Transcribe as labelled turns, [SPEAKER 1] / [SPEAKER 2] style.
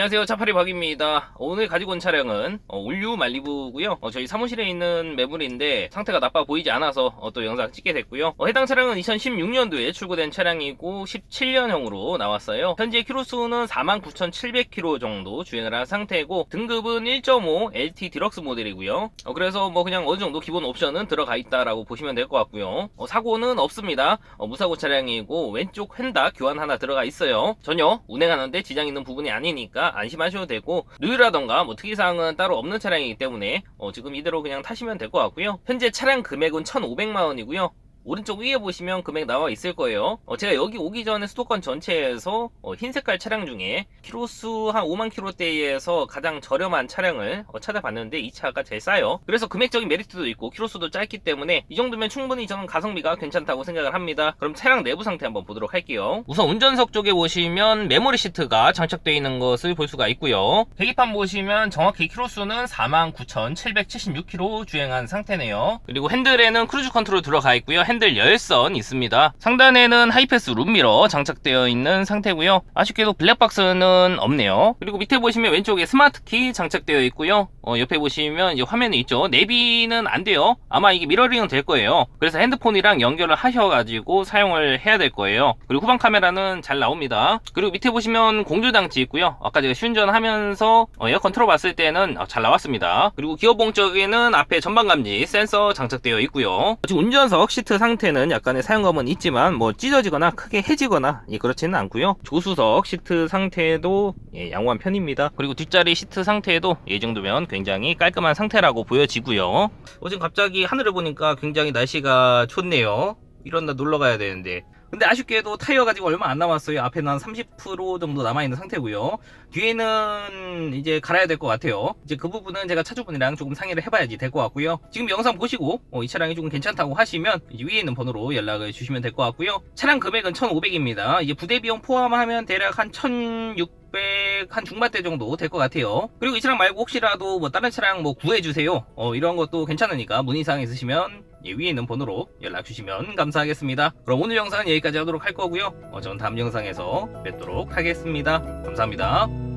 [SPEAKER 1] 안녕하세요. 차파리 박입니다. 오늘 가지고 온 차량은 어, 올류 말리부고요. 어, 저희 사무실에 있는 매물인데 상태가 나빠 보이지 않아서 어, 또 영상 찍게 됐고요. 어, 해당 차량은 2016년도에 출고된 차량이고 17년형으로 나왔어요. 현재 키로수는 49,700km 정도 주행을 한 상태고 등급은 1.5 LT 디럭스 모델이고요. 어, 그래서 뭐 그냥 어느 정도 기본 옵션은 들어가 있다라고 보시면 될 것 같고요. 어, 사고는 없습니다. 어, 무사고 차량이고 왼쪽 휀다 교환 하나 들어가 있어요. 전혀 운행하는데 지장 있는 부분이 아니니까 안심하셔도 되고 누유라던가 뭐 특이사항은 따로 없는 차량이기 때문에 어, 지금 이대로 그냥 타시면 될 것 같고요. 현재 차량 금액은 1,500만원이고요 오른쪽 위에 보시면 금액 나와 있을 거예요. 어, 제가 여기 오기 전에 수도권 전체에서 어, 흰 색깔 차량 중에 키로수 한 5만 킬로대에서 가장 저렴한 차량을 어, 찾아봤는데 이 차가 제일 싸요. 그래서 금액적인 메리트도 있고 키로수도 짧기 때문에 이 정도면 충분히 저는 가성비가 괜찮다고 생각을 합니다. 그럼 차량 내부 상태 한번 보도록 할게요. 우선 운전석 쪽에 보시면 메모리 시트가 장착되어 있는 것을 볼 수가 있고요. 계기판 보시면 정확히 키로수는 49,776km 주행한 상태네요. 그리고 핸들에는 크루즈 컨트롤 들어가 있고요. 핸들 열선 있습니다. 상단에는 하이패스 룸미러 장착되어 있는 상태고요. 아쉽게도 블랙박스는 없네요. 그리고 밑에 보시면 왼쪽에 스마트키 장착되어 있고요. 어, 옆에 보시면 이제 화면이 있죠. 내비는 안 돼요. 아마 이게 미러링은 될 거예요. 그래서 핸드폰이랑 연결을 하셔가지고 사용을 해야 될 거예요. 그리고 후방 카메라는 잘 나옵니다. 그리고 밑에 보시면 공조장치 있고요. 아까 제가 시운전하면서 어, 에어컨 틀어봤을 때는 어, 잘 나왔습니다. 그리고 기어봉 쪽에는 앞에 전방 감지 센서 장착되어 있고요. 지금 운전석 시트 상태는 약간의 사용감은 있지만 뭐 찢어지거나 크게 해지거나 예, 그렇지는 않고요. 조수석 시트 상태도 예, 양호한 편입니다. 그리고 뒷자리 시트 상태도 이 정도면 굉장히 깔끔한 상태라고 보여지고요. 어제 갑자기 하늘을 보니까 굉장히 날씨가 좋네요. 이런 날 놀러 가야 되는데. 근데 아쉽게도 타이어가 지금 얼마 안 남았어요. 앞에는 한 30% 정도 남아있는 상태고요. 뒤에는 이제 갈아야 될 것 같아요. 이제 그 부분은 제가 차주분이랑 조금 상의를 해봐야지 될 것 같고요. 지금 영상 보시고 어, 이 차량이 조금 괜찮다고 하시면 위에 있는 번호로 연락을 주시면 될 것 같고요. 차량 금액은 1,500입니다. 이제 부대 비용 포함하면 대략 한 1,600, 한 중반대 정도 될 것 같아요. 그리고 이 차량 말고 혹시라도 뭐 다른 차량 뭐 구해주세요. 어, 이런 것도 괜찮으니까 문의사항 있으시면 예, 위에 있는 번호로 연락 주시면 감사하겠습니다. 그럼 오늘 영상은 여기까지 하도록 할 거고요. 어, 전 다음 영상에서 뵙도록 하겠습니다. 감사합니다.